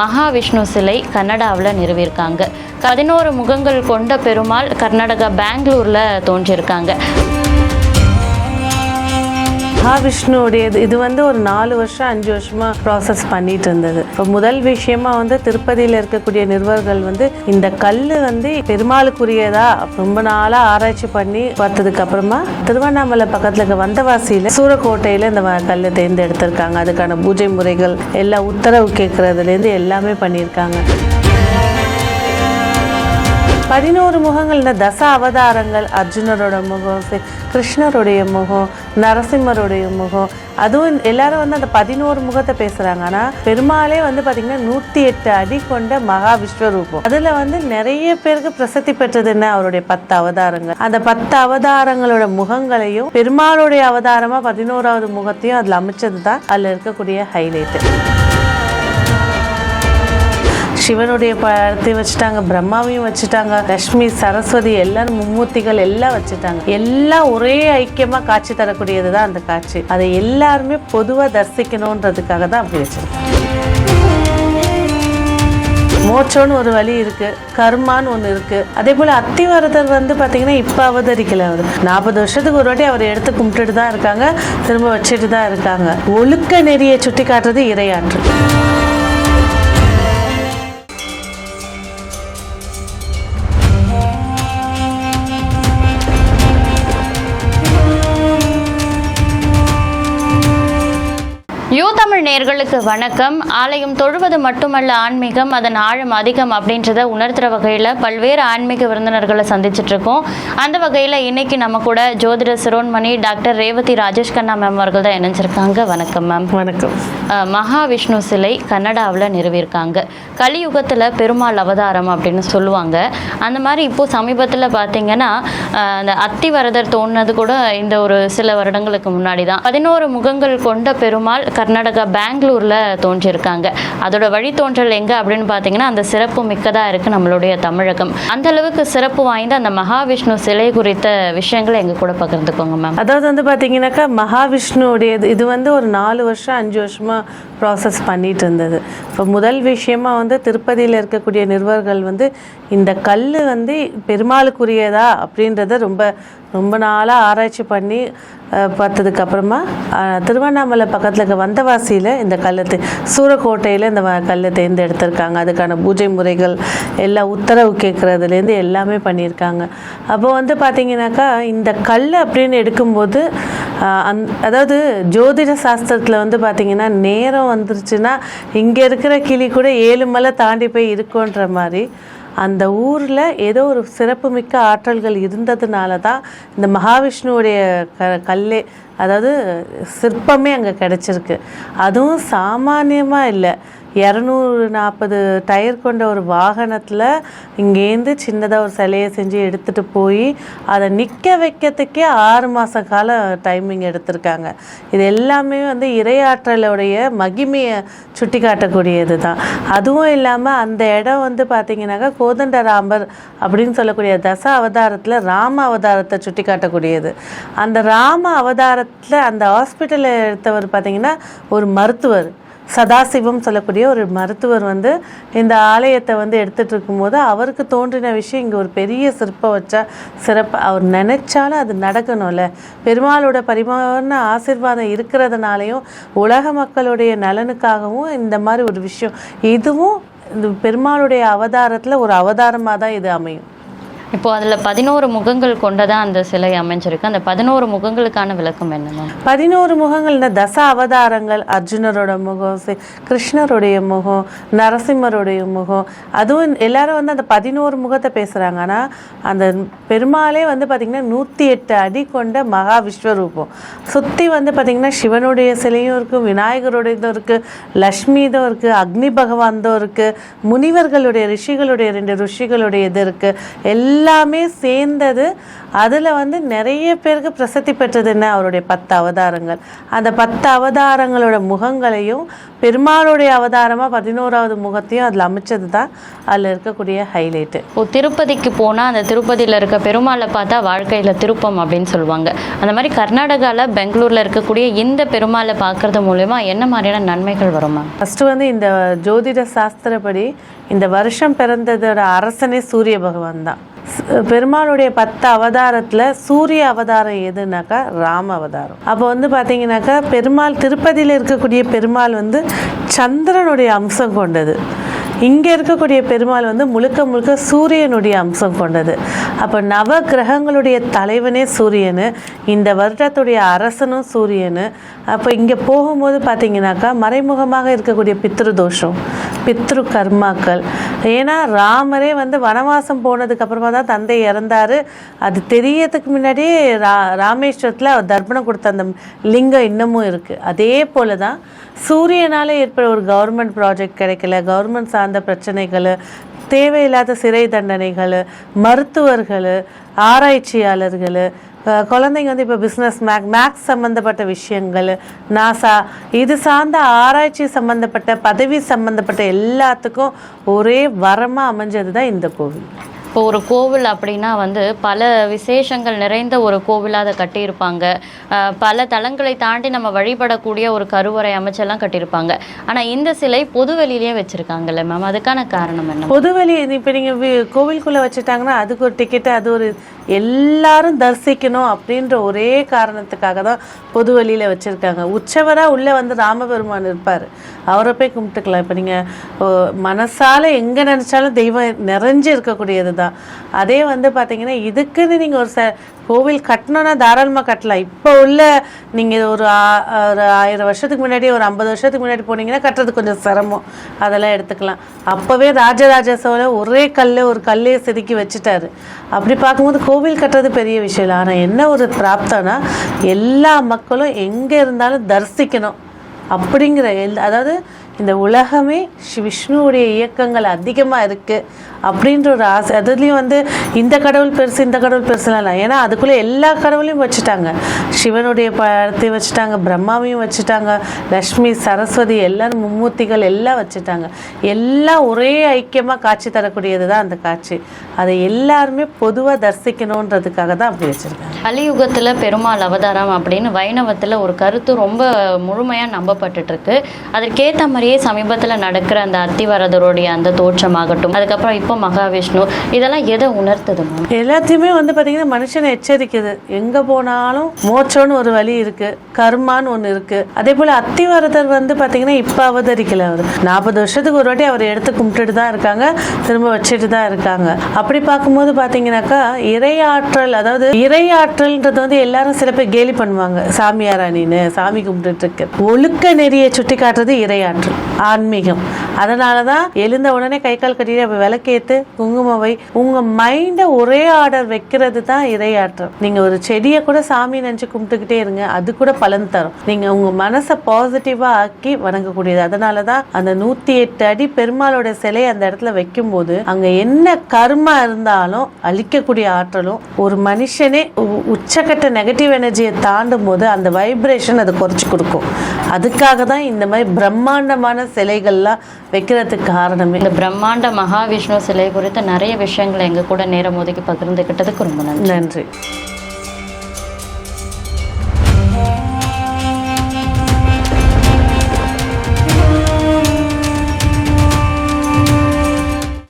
மகாவிஷ்ணு சிலை கன்னடாவில் நிறுவியிருக்காங்க. பதினோரு முகங்கள் கொண்ட பெருமாள் கர்நாடகா பெங்களூரில் தோன்றியிருக்காங்க. மகாவிஷ்ணுவுடைய இது- இது வந்து ஒரு நாலு வருஷம் அஞ்சு வருஷமா ப்ராசஸ் பண்ணிட்டு இருந்தது. இப்போ முதல் விஷயமா வந்து திருப்பதியில் இருக்கக்கூடிய நிறுவர்கள் வந்து இந்த கல் வந்து பெருமாளுக்குரியதா ரொம்ப நாளா ஆராய்ச்சி பண்ணி பார்த்ததுக்கு அப்புறமா திருவண்ணாமலை பக்கத்துல இருக்க வந்தவாசியில சூரக்கோட்டையில இந்த வ- கல்லை தேர்ந்தெடுத்திருக்காங்க. அதுக்கான பூஜை முறைகள் எல்லாம் உத்தரவு கேட்கறதுலேருந்து எல்லாமே பண்ணியிருக்காங்க. பதினோரு முகங்களில் தச அவதாரங்கள் அர்ஜுனரோட முகம் கிருஷ்ணருடைய முகம் நரசிம்மருடைய முகம். அதுவும் எல்லாரும் வந்து அந்த பதினோரு முகத்தை பேசுகிறாங்க ஆனால் பெருமாளே வந்து பார்த்திங்கன்னா நூற்றி எட்டு அடி கொண்ட மகா விஸ்வரூபம் வந்து நிறைய பேருக்கு பிரசித்தி பெற்றது என்ன? அவருடைய பத்து அவதாரங்கள். அந்த பத்து அவதாரங்களோட முகங்களையும் பெருமாளுடைய அவதாரமா பதினோராவது முகத்தையும் அதில் அமைச்சது தான் அதில் இருக்கக்கூடிய ஹைலைட்டு சிவனுடைய படத்தையும் வச்சுட்டாங்க பிரம்மாவையும் வச்சுட்டாங்க லக்ஷ்மி சரஸ்வதி எல்லாரும் மும்மூர்த்திகள் எல்லாம் வச்சுட்டாங்க. எல்லாம் ஒரே ஐக்கியமா காட்சி தரக்கூடியது தான் அந்த காட்சி. அதை எல்லாருமே பொதுவாக தரிசிக்கணுன்றதுக்காக தான் அப்படி வச்சிருக்காங்க மோட்சம்னு ஒரு வழி இருக்கு கர்மான்னு ஒன்று இருக்கு. அதே போல அத்திவரதர் வந்து பார்த்தீங்கன்னா இப்போ அவதரிக்கல அவர். நாற்பது வருஷத்துக்கு ஒரு வாட்டி அவர் எடுத்து கும்பிட்டுட்டு தான் இருக்காங்க திரும்ப வச்சுட்டு தான் இருக்காங்க. ஒழுக்க நெறியை சுட்டி காட்டுறது இரையாற்று தமிழ் நேர்களுக்கு வணக்கம். ஆலயம் தொழுவது மட்டுமல்ல ஆன்மீகம் அதன் ஆழம் அதிகம் அப்படின்றத உணர்த்துற வகையில் பல்வேறு ஆன்மீக விருந்தினர்களை சந்திச்சுட்டு இருக்கோம். அந்த வகையில் இன்னைக்கு நம்ம கூட ஜோதிட சிரோன்மணி டாக்டர் ரேவதி ராஜேஷ் கண்ணா மேம் அவர்கள் தான் இணைஞ்சிருக்காங்க. வணக்கம் மேம் வணக்கம். மகாவிஷ்ணு சிலை கன்னடாவில் நிறுவியிருக்காங்க. கலியுகத்தில் பெருமாள் அவதாரம் அப்படின்னு சொல்லுவாங்க. அந்த மாதிரி இப்போ சமீபத்தில் பார்த்தீங்கன்னா அந்த அத்திவரதர் தோணுனது கூட இந்த ஒரு சில வருடங்களுக்கு முன்னாடி தான் பதினோரு முகங்கள் கொண்ட பெருமாள் கர்நாடகா பெங்களூரில் தோன்றியிருக்காங்க. அதோட வழித்தோன்றல் எங்கே அப்படின்னு பார்த்தீங்கன்னா அந்த சிறப்பு மிக்கதாக இருக்குது நம்மளுடைய தமிழகம். அந்த அளவுக்கு சிறப்பு வாய்ந்த அந்த மகாவிஷ்ணு சிலை குறித்த விஷயங்களை எங்கள் கூட பகிர்ந்துக்கோங்க மேம் அதாவது வந்து பார்த்தீங்கன்னாக்கா மகாவிஷ்ணுடையது இது- வந்து ஒரு நாலு வருஷம் அஞ்சு வருஷமாக ப்ராசஸ் பண்ணிட்டு இருந்தது. இப்போ முதல் விஷயமா வந்து திருப்பதியில் இருக்கக்கூடிய நிறுவர்கள் வந்து இந்த கல் வந்து பெருமாளுக்குரியதா அப்படின்றத ரொம்ப ரொம்ப நாளாக ஆராய்ச்சி பண்ணி பார்த்ததுக்கப்புறமா பார்த்ததுக்கு அப்புறமா திருவண்ணாமலை பக்கத்தில் இருக்க வந்தவாசியில் இந்த கல்லத்தை சூரக்கோட்டையில் இந்த வ- தேர்ந்து எடுத்திருக்காங்க. அதுக்கான பூஜை முறைகள் எல்லாம் உத்தரவு கேட்குறதுலேருந்து எல்லாமே பண்ணியிருக்காங்க. அப்போ வந்து பார்த்தீங்கன்னாக்கா இந்த கல் அப்படின்னு எடுக்கும்போது அந் அதாவது ஜோதிட சாஸ்திரத்தில் வந்து பார்த்திங்கன்னா நேரம் வந்துருச்சுன்னா இங்கே இருக்கிற கிளி கூட ஏழு மலை தாண்டி போய் இருக்குன்ற மாதிரி அந்த ஊரில் ஏதோ ஒரு சிறப்புமிக்க ஆற்றல்கள் இருந்ததுனால தான் இந்த மகாவிஷ்ணுவுடைய க கல்லே அதாவது சிற்பமே அங்கே கிடச்சிருக்கு. அதுவும் சாமானியமாக இல்லை. இரநூறு நாற்பது டயர் கொண்ட ஒரு வாகனத்தில் இங்கேருந்து சின்னதாக ஒரு சிலையை செஞ்சு எடுத்துகிட்டு போய் அதை நிற்க வைக்கிறதுக்கே ஆறு மாத கால டைமிங் எடுத்திருக்காங்க. இது எல்லாமே வந்து இரையாற்றலுடைய மகிமையை சுட்டி காட்டக்கூடியது தான் அதுவும் இல்லாமல் அந்த இடம் வந்து பார்த்திங்கனாக்கா கோதண்டராமர் அப்படின்னு சொல்லக்கூடிய தச அவதாரத்தில் ராம அவதாரத்தை சுட்டி காட்டக்கூடியது அந்த ராம அவதாரத்தில் அந்த ஹாஸ்பிட்டலில் எடுத்தவர் பார்த்திங்கன்னா ஒரு மருத்துவர். சதாசிவம் சொல்லக்கூடிய ஒரு மருத்துவர் வந்து இந்த ஆலயத்தை வந்து எடுத்துகிட்டு இருக்கும்போது அவருக்கு தோன்றின விஷயம் இங்கே ஒரு பெரிய சிற்பம் வச்சா சிறப்பு. அவர் நினைச்சாலும் அது நடக்கணும்ல. பெருமாளோட பரிமாண ஆசீர்வாதம் இருக்கிறதுனாலையும் உலக மக்களுடைய நலனுக்காகவும் இந்த மாதிரி ஒரு விஷயம். இதுவும் இந்த பெருமாளுடைய அவதாரத்தில் ஒரு அவதாரமாக தான் இது அமையும். இப்போ அதில் பதினோரு முகங்கள் கொண்டதாக அந்த சிலை அமைஞ்சிருக்கு. அந்த பதினோரு முகங்களுக்கான விளக்கம் என்ன மேம் பதினோரு முகங்கள் இந்த தச அவதாரங்கள் அர்ஜுனரோட முகம் கிருஷ்ணருடைய முகம் நரசிம்மருடைய முகம் அதுவும் எல்லாரும் வந்து அந்த பதினோரு முகத்தை பேசுகிறாங்க ஆனால் அந்த பெருமாளே வந்து பார்த்திங்கன்னா நூற்றி எட்டு அடி கொண்ட மகா விஸ்வரூபம் வந்து பார்த்திங்கன்னா சிவனுடைய சிலையும் இருக்குது விநாயகருடையதும் இருக்குது லக்ஷ்மி இதும் அக்னி பகவான் இருக்குது முனிவர்களுடைய ரிஷிகளுடைய ரெண்டு ரிஷிகளுடைய இது இருக்குது எல்லா எல்லாமே சேர்ந்தது. அதில் வந்து நிறைய பேருக்கு பிரசித்தி பெற்றது என்ன? அவருடைய பத்து அவதாரங்கள். அந்த பத்து அவதாரங்களோட முகங்களையும் பெருமாளுடைய அவதாரமாக பதினோராவது முகத்தையும் அதில் அமைச்சது தான் அதில் இருக்கக்கூடிய ஹைலைட்டு இப்போ திருப்பதிக்கு போனால் அந்த திருப்பதியில் இருக்க பெருமாளை பார்த்தா வாழ்க்கையில் திருப்பம் அப்படின்னு சொல்லுவாங்க. அந்த மாதிரி கர்நாடகாவில் பெங்களூரில் இருக்கக்கூடிய இந்த பெருமாளை பார்க்கறது மூலயமா என்ன மாதிரியான நன்மைகள் வருமா? ஃபஸ்ட்டு வந்து இந்த ஜோதிட சாஸ்திரப்படி இந்த வருஷம் பிறந்ததோட அரசனே சூரிய பகவான் தான். பெருமாளுடைய பத்து அவதாரத்தில் சூரிய அவதாரம் எதுனாக்கா ராம அவதாரம். அப்போ வந்து பார்த்தீங்கன்னாக்கா பெருமாள் திருப்பதியில் இருக்கக்கூடிய பெருமாள் வந்து சந்திரனுடைய அம்சம் கொண்டது. இங்கே இருக்கக்கூடிய பெருமாள் வந்து முழுக்க முழுக்க சூரியனுடைய அம்சம் கொண்டது. அப்போ நவ கிரகங்களுடைய தலைவனே சூரியனு இந்த வருடத்துடைய அரசனும் சூரியனு. அப்போ இங்கே போகும்போது பார்த்தீங்கன்னாக்கா மறைமுகமாக இருக்கக்கூடிய பித்ரு தோஷம் பித்ரு கர்மாக்கள் ஏன்னா ராமரே வந்து வனவாசம் போனதுக்கு அப்புறமா தான் தந்தை இறந்தாரு. அது தெரியறதுக்கு முன்னாடியே ரா ராமேஸ்வரத்தில் அவர் தர்ப்பணம் கொடுத்த அந்த லிங்கம் இன்னமும் இருக்குது அதே போல தான் சூரியனால் ஏற்பட ஒரு கவர்மெண்ட் ப்ராஜெக்ட் கிடைக்கல. கவர்மெண்ட் சார்ந்த பிரச்சனைகள் தேவையில்லாத சிறை தண்டனைகள் மருத்துவர்கள் ஆராய்ச்சியாளர்கள் குழந்தைங்க வந்து இப்போ பிஸ்னஸ் மேக் மேக்ஸ் சம்மந்தப்பட்ட விஷயங்கள் நாசா இது சார்ந்த ஆராய்ச்சி சம்மந்தப்பட்ட பதவி சம்மந்தப்பட்ட எல்லாத்துக்கும் ஒரே வரமாக அமைஞ்சது தான் இந்த கோவில். இப்போ ஒரு கோவில் அப்படின்னா வந்து பல விசேஷங்கள் நிறைந்த ஒரு கோவிலாக அதை கட்டியிருப்பாங்க. பல தளங்களை தாண்டி நம்ம வழிபடக்கூடிய ஒரு கருவறை அமைச்செல்லாம் கட்டியிருப்பாங்க. ஆனால் இந்த சிலை பொதுவெளியிலேயே வச்சுருக்காங்கல்ல மேம் அதுக்கான காரணம் என்ன? பொதுவெளி இப்போ நீங்கள் கோவிலுக்குள்ளே வச்சுட்டாங்கன்னா அதுக்கு ஒரு டிக்கெட்டு அது ஒரு எல்லாரும் தரிசிக்கணும் அப்படின்ற ஒரே காரணத்துக்காக தான் பொது வழியில் வச்சுருக்காங்க. உற்சவராக உள்ளே வந்து ராமபெருமான் இருப்பார். அவரை போய் கும்பிட்டுக்கலாம். இப்போ நீங்கள் மனசால் எங்கே நினச்சாலும் தெய்வம் நிறைஞ்சு இருக்கக்கூடியது தான் அதே வந்து பார்த்தீங்கன்னா இதுக்குன்னு நீங்கள் ஒரு ச கோவில் கட்டணும்னா தாராளமாக கட்டலாம். இப்போ உள்ள நீங்கள் ஒரு ஒரு ஆயிரம் வருஷத்துக்கு முன்னாடி ஒரு ஐம்பது வருஷத்துக்கு முன்னாடி போனீங்கன்னா கட்டுறது கொஞ்சம் சிரமம். அதெல்லாம் எடுத்துக்கலாம். அப்போவே ராஜராஜ சோழ ஒரே கல் ஒரு கல்லையே செதுக்கி வச்சுட்டாரு. அப்படி பார்க்கும்போது கோவில் கட்டுறது பெரிய விஷயம் இல்லை. ஆனால் என்ன ஒரு பிராப்தம்னா எல்லா மக்களும் எங்கே இருந்தாலும் தரிசிக்கணும். அப்படிங்கிற எல் அதாவது இந்த உலகமே ஸ்ரீ விஷ்ணுவுடைய இயக்கங்கள் அதிகமாக இருக்குது அப்படின்ற ஒரு ஆசை. அதுலேயும் வந்து இந்த கடவுள் பெருசு இந்த கடவுள் பெருசுலாம் இல்லை. ஏன்னா அதுக்குள்ளே எல்லா கடவுளையும் வச்சுட்டாங்க. சிவனுடைய படத்தையும் வச்சுட்டாங்க பிரம்மாவையும் வச்சுட்டாங்க லக்ஷ்மி சரஸ்வதி எல்லாரும் மும்மூர்த்திகள் எல்லாம் வச்சுட்டாங்க. எல்லாம் ஒரே ஐக்கியமாக காட்சி தரக்கூடியது தான் அந்த காட்சி. அதை எல்லாருமே பொதுவாக தரிசிக்கணுன்றதுக்காக தான் அப்படி வச்சுருக்காங்க. கலியுகத்தில் பெருமாள் அவதாரம் அப்படின்னு வைணவத்தில் ஒரு கருத்து ரொம்ப முழுமையாக நம்பப்பட்டுருக்கு அதற்கேற்ற மாதிரியே சமீபத்தில் நடக்கிற அந்த அத்திவரதருடைய அந்த தோற்றமாகட்டும் அதுக்கப்புறம் இப்போ மகாவிஷ்ணு இதெல்லாம் எதை உணர்த்துது எல்லாத்தையுமே வந்து பார்த்தீங்கன்னா மனுஷனை எச்சரிக்குது. எங்கே போனாலும் மோட்சம்னு ஒரு வழி இருக்கு கர்மான்னு ஒன்று இருக்கு. அதே போல் அத்திவரதர் வந்து பார்த்தீங்கன்னா இப்போ அவதரிக்கல அவர். நாற்பது வருஷத்துக்கு ஒரு வாட்டி அவர் எடுத்து கும்பிட்டுட்டு தான் இருக்காங்க திரும்ப வச்சுட்டு தான் இருக்காங்க. அப்படி பார்க்கும்போது பார்த்தீங்கன்னாக்கா இறையாற்றல் அதாவது இறையாற்றல்ன்றது வந்து எல்லாரும் சில பேர் கேலி பண்ணுவாங்க. சாமியாராணின்னு சாமி கும்பிட்டுட்டு இருக்கு. ஒழுக்க நெறியை சுட்டி காட்டுறது இறையாற்றல் ஆன்மீகம். அதனால தான் எழுந்த உடனே கை கால் கட்டிட்டு விளக்கேற்று விளக்கேத்து குங்குமம் வை. உங்க மைண்டை ஒரே ஆர்டர் வைக்கிறது தான் இறையாற்றல் நீங்க ஒரு செடியை கூட சாமி நினைச்சு கும்பிட்டுக்கிட்டே இருங்க அது கூட பலன் தரும். நீங்க உங்க மனசை பாசிட்டிவா ஆக்கி வணங்கக்கூடியது. அதனால தான் அந்த நூத்தி எட்டு அடி பெருமாளோட சிலையை அந்த இடத்துல வைக்கும்போது அங்க என்ன கர்மா இருந்தாலும் அழிக்கக்கூடிய ஆற்றலும் ஒரு மனுஷனே உ- உச்சக்கட்ட நெகட்டிவ் எனர்ஜியை தாண்டும் போது அந்த வைப்ரேஷன் அதை குறைச்சி கொடுக்கும். அதுக்காக தான் இந்த மாதிரி பிரம்மாண்டமான சிலைகள்லாம் வைக்கிறதுக்கு காரணமே. இந்த பிரம்மாண்ட மகாவிஷ்ணு சிலை குறித்த நிறைய விஷயங்களை எங்க கூட நேரம் ஒதுக்கி பகிர்ந்துக்கிட்டதுக்கு ரொம்ப நன்றி. நன்றி.